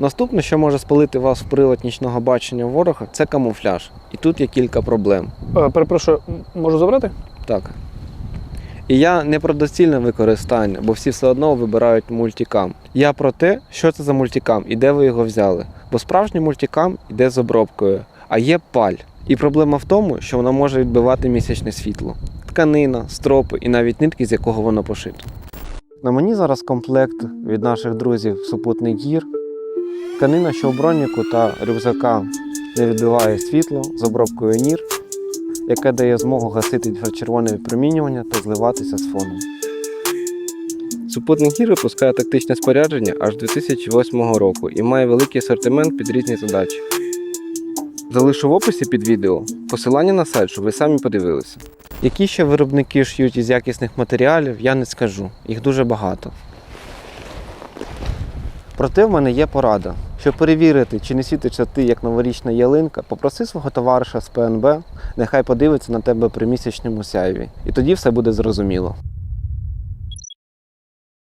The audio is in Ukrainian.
Наступне, що може спалити вас в прилад нічного бачення ворога, це камуфляж. І тут є кілька проблем. Е, Перепрошую, можу забрати? Так. І я не про доцільне використання, бо всі все одно вибирають мультикам. Я про те, що це за мультикам і де ви його взяли. Бо справжній мультикам йде з обробкою, а є паль. І проблема в тому, що вона може відбивати місячне світло. Тканина, стропи і навіть нитки, з якого воно пошито. На мені зараз комплект від наших друзів супутний гір. Тканина, що у та рюкзака не відбиває світло з обробкою нір яке дає змогу гасити інфрачервоне випромінювання та зливатися з фоном. Супутник гір випускає тактичне спорядження аж 2008 року і має великий асортимент під різні задачі. Залишу в описі під відео посилання на сайт, щоб ви самі подивилися. Які ще виробники ш'ють із якісних матеріалів, я не скажу. Їх дуже багато. Проте в мене є порада. Щоб перевірити, чи не світиться ти як новорічна ялинка, попроси свого товариша з ПНБ, нехай подивиться на тебе при місячному сяйві. І тоді все буде зрозуміло.